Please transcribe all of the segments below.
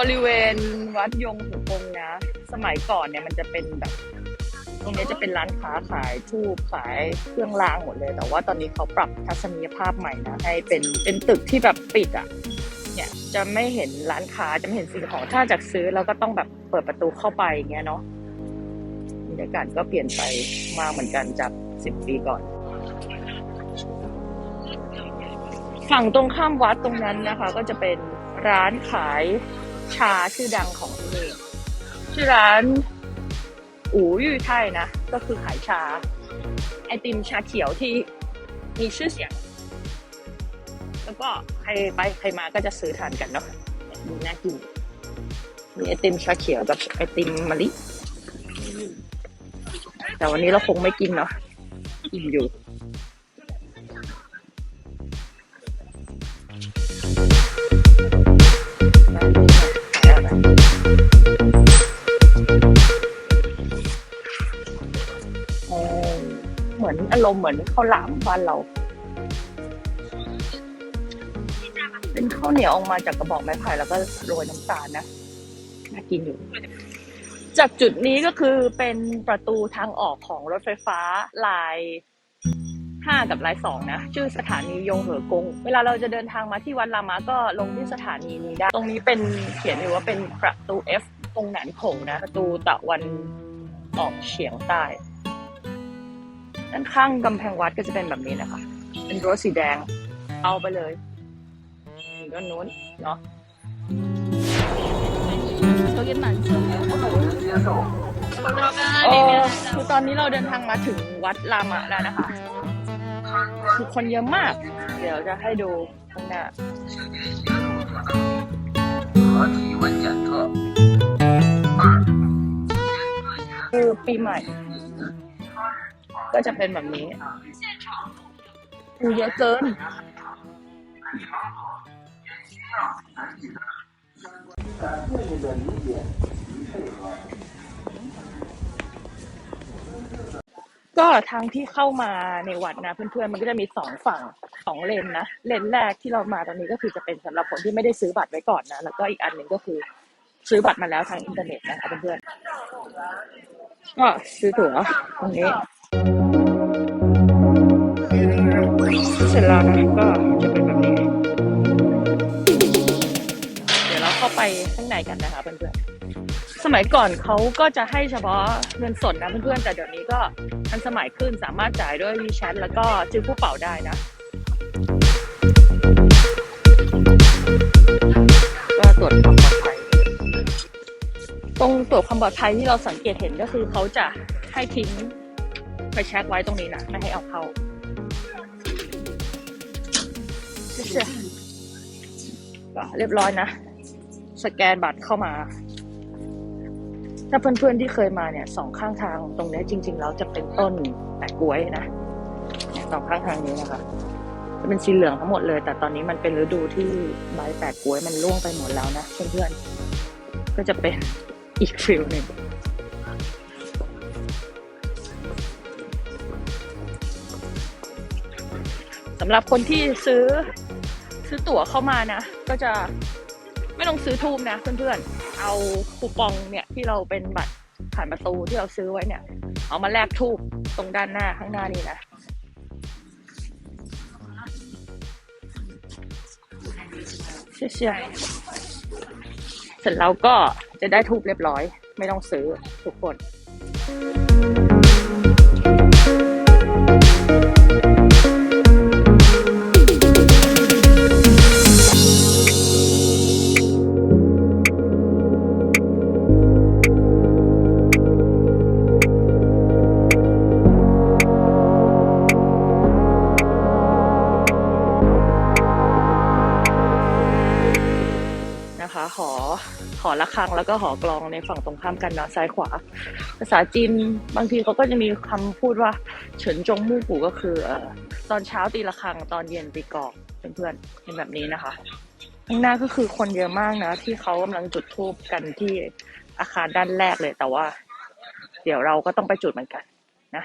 บริเวณวัดยงหูกงนะ สมัยก่อนเนี่ยมันจะเป็นแบบ ตรงนี้จะเป็นร้านค้าขายทูบขายเครื่องรางหมดเลย แต่ว่าตอนนี้เขาปรับทัศนียภาพใหม่นะให้เป็นเป็นตึกที่แบบปิดอะเนี่ยจะไม่เห็นร้านค้าจะไม่เห็นสิ่งของถ้าจากซื้อแล้วก็ต้องแบบเปิดประตูเข้าไปอย่างเงี้ยเนาะบรรยากาศก็เปลี่ยนไปมากเหมือนกันจากสิบปีก่อนฝั่งตรงข้ามวัดตรงนั้นนะคะ ก็จะเป็นร้านขาย ชาชื่อดังของที่นี่ชื่อร้านอู่ยู่ไทยนะ ก็คือขายชา ไอติมชาเขียวที่มีชื่อเสียง แล้วก็ใครไปใครมาก็จะซื้อทานกันเนาะดูน่ากิน มีไอติมชาเขียวกับไอติมมะลิ แต่วันนี้เราคงไม่กินเนาะ อิ่มอยู่ เหมือนอารมณ์เหมือนข้าวหลามบ้านเรา เป็นข้าวเหนียวออกมาจากกระบอกไม้ไผ่แล้วก็โรยน้ำตาลนะน่ากินอยู่ จากจุดนี้ก็คือเป็นประตูทางออกของรถไฟฟ้าลายห้ากับลายสองนะชื่อสถานียงเหอกง เวลาเราจะเดินทางมาที่วัดลามาก็ลงที่สถานีนี้ได้ ตรงนี้เป็นเขียนอยู่ว่าเป็นประตู F ตรงหนานโขงนะ ประตูตะวันออกเฉียงใต้ ด้านข้างกำแพงวัดก็จะเป็นแบบนี้นะคะ เป็นรั้สีแดง เอาไปเลยด้านนู้นเนาะโอ้คือตอนนี้เราเดินทางมาถึงวัดลามะแล้วนะคะ คือคนเยอะมาก เดี๋ยวจะให้ดูข้างหน้าคือปีใหม่ ก็จะเป็นแบบนี้อูเยอะเกินก็ทางที่เข้ามาในวัดนะ เพื่อนๆมันก็จะมีสองฝั่งสองเลนนะเลนแรกที่เรามาตอนนี้ก็คือจะเป็นสำหรับคนที่ไม่ได้ซื้อบัตรไว้ก่อนนะแล้วก็อีกอันหนึ่งก็คือซื้อบัตรมาแล้วทางอินเทอร์เน็ตนะคะเพื่อนๆก็ซื้อตั๋วตรงนี้ เสร็จแล้วนะก็จะเป็นแบบนี้ เดี๋ยวเราเข้าไปข้างในกันนะคะเพื่อนๆสมัยก่อนเขาก็จะให้เฉพาะเงินสดนะเพื่อนๆแต่เดี๋ยวนี้ก็ทันสมัยขึ้นสามารถจ่ายด้วย WeChat แล้วก็ซื้อผู้เป่าได้นะก็ตรวจความปลอดภัยตรงตรวจความปลอดภัยที่เราสังเกตเห็นก็คือเขาจะให้ทิ้งไปแช็คไว้ตรงนี้นะไม่ให้เอาเข้า เชื่อๆก็เรียบร้อยนะ สแกนบัตรเข้ามา ถ้าเพื่อนๆที่เคยมาเนี่ยสองข้างทางตรงนี้จริง ๆ แล้วจะเป็นต้นแปะกล้วยนะสองข้างทางนี้นะคะจะเป็นสีเหลืองทั้งหมดเลย แต่ตอนนี้มันเป็นฤดูที่ใบแปะกล้วยมันร่วงไปหมดแล้วนะเพื่อนๆก็จะเป็นอีกฟิลหนึ่งสำหรับคนที่ซื้อ ซื้อตั๋วเข้ามานะ ก็จะไม่ต้องซื้อทูบนะเพื่อนๆ เอาคูปองเนี่ยที่เราเป็นบัตรผ่านประตูที่เราซื้อไว้เนี่ย เอามาแลกทูบตรงด้านหน้าข้างหน้านี่นะเชื่อๆเสร็จแล้วก็จะได้ทูบเรียบร้อย ไม่ต้องซื้อทุกคน แล้วก็หอกลองในฝั่งตรงข้ามกันเนาะซ้ายขวา ภาษาจีนบางทีเขาก็จะมีคำพูดว่าเฉินจงมู่กูก็คือเอ่อตอนเช้าตีระฆังตอนเย็นตีกองเพื่อนๆเป็นแบบนี้นะคะข้างหน้าก็คือคนเยอะมากนะ ที่เขากำลังจุดธูปกันที่อาคารด้านแรกเลย แต่ว่า เดี๋ยวเราก็ต้องไปจุดเหมือนกันนะ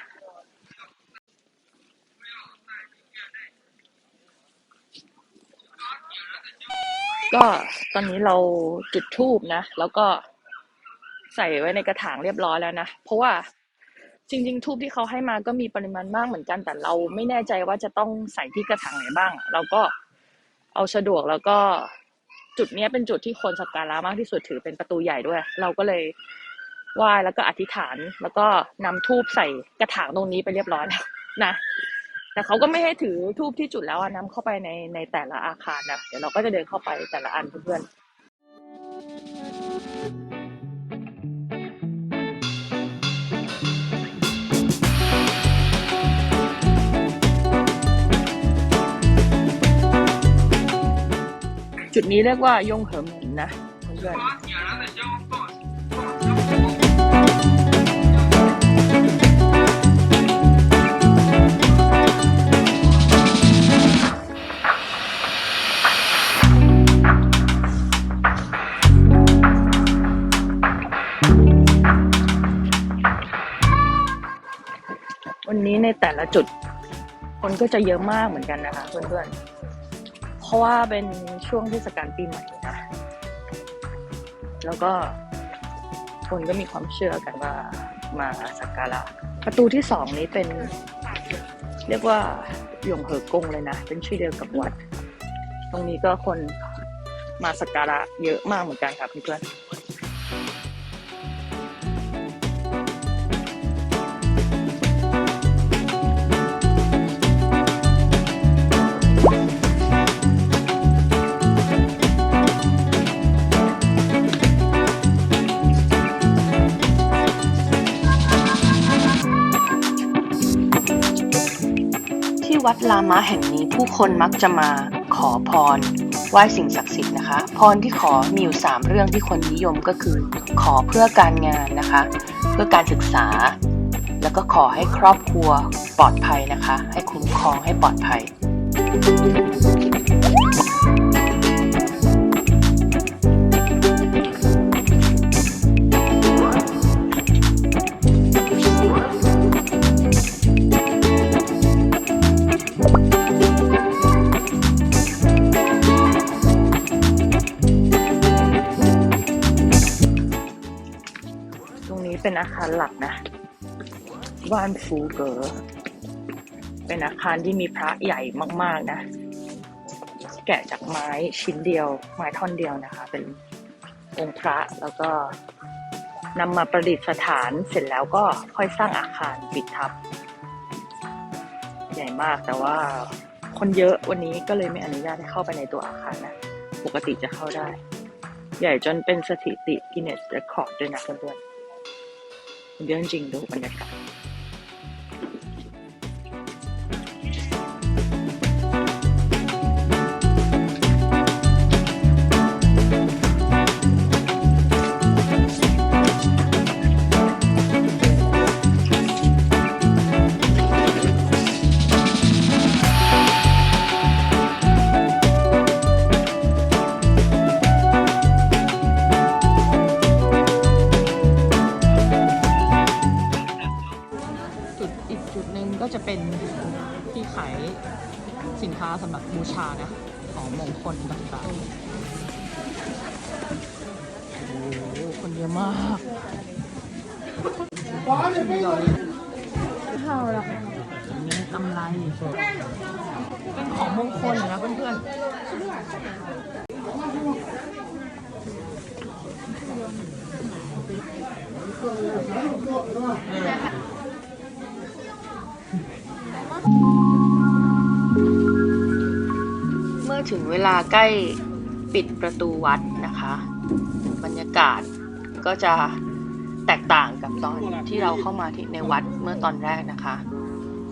ก็ตอนนี้เราจุดธูปนะ แล้วก็ใส่ไว้ในกระถางเรียบร้อยแล้วนะ เพราะว่าจริงๆธูปที่เขาให้มาก็มีปริมาณมากเหมือนกันแต่เราไม่แน่ใจว่าจะต้องใส่ที่กระถางไหนบ้าง เราก็เอาสะดวกแล้วก็จุดนี้เป็นจุดที่คนสักการะมากที่สุดถือเป็นประตูใหญ่ด้วย เราก็เลยไหว้แล้วก็อธิษฐาน แล้วก็นำธูปใส่กระถางตรงนี้ไปเรียบร้อยแล้วนะ แต่เขาก็ไม่ให้ถือทูบที่จุดแล้วอะนำเข้าไปในในแต่ละอาคารนะเดี๋ยวเราก็จะเดินเข้าไปแต่ละอันเพื่อนจุดนี้เรียกว่ายงเหิมหมินนะเพื่อน ในแต่ละจุด คนก็จะเยอะมากเหมือนกันนะคะ เพื่อนๆ เพราะว่าเป็นช่วงเทศกาลปีใหม่นะแล้วก็คนก็มีความเชื่อกันว่ามาสักการะประตูที่สองนี้เป็น เรียกว่าหยงเหอกงเลยนะ เป็นชื่อเดียวกับวัด ตรงนี้ก็คนมาสักการะเยอะมากเหมือนกันครับเพื่อนๆ ลามะแห่งนี้ผู้คนมักจะมาขอพรไหว้สิ่งศักดิ์สิทธิ์นะคะ พรที่ขอมีอยู่ 3 เรื่องที่คนนิยมก็คือ ขอเพื่อการงานนะคะ เพื่อการศึกษา แล้วก็ขอให้ครอบครัวปลอดภัยนะคะ ให้คุ้มครองให้ปลอดภัย เป็นอาคารหลักนะว่านฟูเกอร์เป็นอาคารที่มีพระใหญ่มาก ๆ นะ แกะจากไม้ชิ้นเดียว ไม้ท่อนเดียวนะคะ เป็นองค์พระแล้วก็นำมาประดิษฐานเสร็จแล้วก็ค่อยสร้างอาคารปิดทับ ใหญ่มากแต่ว่าคนเยอะวันนี้ก็เลยไม่อนุญาตให้เข้าไปในตัวอาคารนะ ปกติจะเข้าได้ ใหญ่จนเป็นสถิติกินเนสเรคคอร์ดด้วยนะเพื่อนๆ เยอะจริง จุดหนึ่งก็จะเป็นที่ขายสินค้าสำหรับบูชานะ ของมงคลต่างๆโอ้โหคนเยอะมากข้าวละนี่กำไรเป็นของมงคลนะเพื่อนๆ ถึงเวลาใกล้ปิดประตูวัดนะคะ บรรยากาศก็จะแตกต่างกับตอนที่เราเข้ามาที่ในวัดเมื่อตอนแรกนะคะ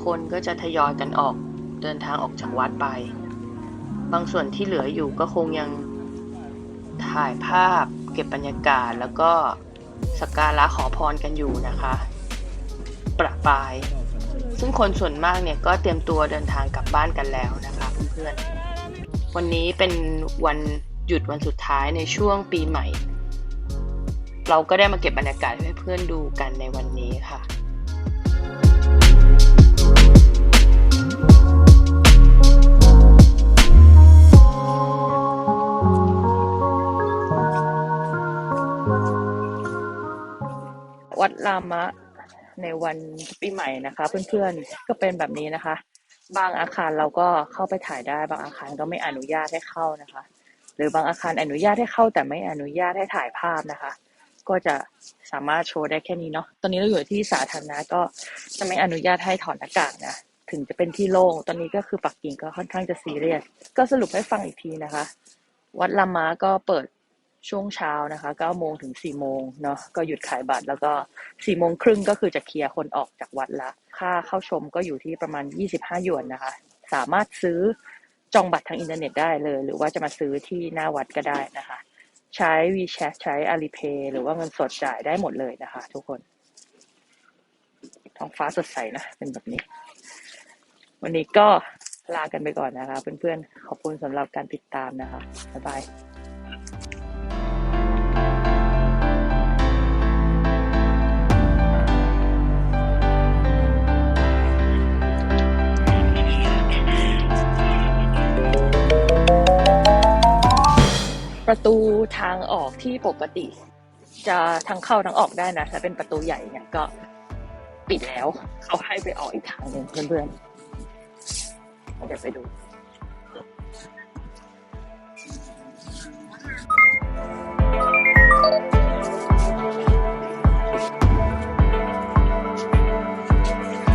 คนก็จะทยอยกันออกเดินทางออกจากวัดไป บางส่วนที่เหลืออยู่ก็คงยังถ่ายภาพเก็บบรรยากาศแล้วก็สักการะขอพรกันอยู่นะคะ ประปาย ซึ่งคนส่วนมากเนี่ยก็เตรียมตัวเดินทางกลับบ้านกันแล้วนะคะเพื่อนๆ วันนี้เป็นวันหยุดวันสุดท้ายในช่วงปีใหม่ เราก็ได้มาเก็บบรรยากาศให้เพื่อนดูกันในวันนี้ค่ะวัดรามะในวันปีใหม่นะคะ เพื่อนๆก็เป็นแบบนี้นะคะ บางอาคารเราก็เข้าไปถ่ายได้ บางอาคารก็ไม่อนุญาตให้เข้านะคะ หรือบางอาคารอนุญาตให้เข้า แต่ไม่อนุญาตให้ถ่ายภาพนะคะ ก็จะสามารถโชว์ได้แค่นี้เนาะตอนนี้เราอยู่ที่สาธารณะก็จะไม่อนุญาตให้ถอดหน้ากากนะถึงจะเป็นที่โล่งตอนนี้ก็คือปักกิ่งก็ค่อนข้างจะซีเรียสก็สรุปให้ฟังอีกทีนะคะ วัดละมาก็เปิด ช่วงเช้านะคะ9โมงถึง4โมงเนาะก็หยุดขายบัตรแล้วก็4โมงครึ่งก็คือจะเคลียร์คนออกจากวัดละ ค่าเข้าชมก็อยู่ที่ประมาณ 25 หยวนนะคะ สามารถซื้อจองบัตรทางอินเทอร์เน็ตได้เลย หรือว่าจะมาซื้อที่หน้าวัดก็ได้นะคะ ใช้ WeChat ใช้ Alipay หรือว่าเงินสดจ่ายได้หมดเลยนะคะ ทุกคน ท้องฟ้าสดใสนะเป็นแบบนี้ วันนี้ก็ลากันไปก่อนนะคะ เพื่อนๆ ขอบคุณสำหรับการติดตามนะคะ บ๊ายบาย ประตูทางออกที่ปกติ จะทั้งเข้าทั้งออกได้นะถ้าเป็นประตูใหญ่เนี่ยก็ปิดแล้วเขาให้ไปออกอีกทางหนึ่งเพื่อนๆเดี๋ยวไปดู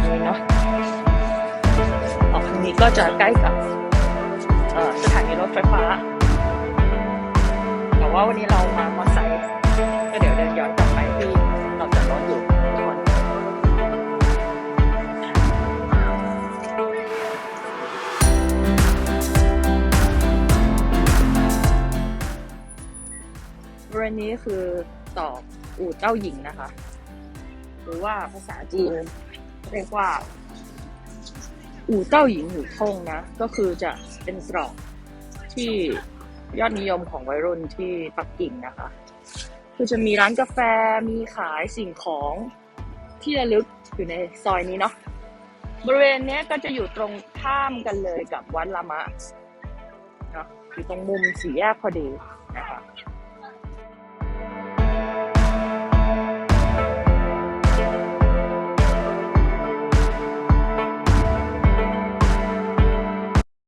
นี่นะออกทางนี้ก็จะใกล้กับสถานีรถไฟฟ้า ว่าวันนี้เรามามอไซค์ก็เดี๋ยวเดินย้อนกลับไปที่เราจอดรถอยู่ทุกคนบริเวณนี้คือตอกอู่เจ้าหญิงนะคะ หรือว่าภาษาจีนเรียกว่า อู่เจ้าหญิงหูท่งนะ ก็คือจะเป็นตรอกที่ ยอดนิยมของวัยรุ่นที่ปักกิ่งนะคะ คือจะมีร้านกาแฟมีขายสิ่งของที่ระลึกอยู่ในซอยนี้เนาะบริเวณนี้ก็จะอยู่ตรงข้ามกันเลยกับวัดละมะเนาะอยู่ตรงมุมสี่แยกพอดีนะคะ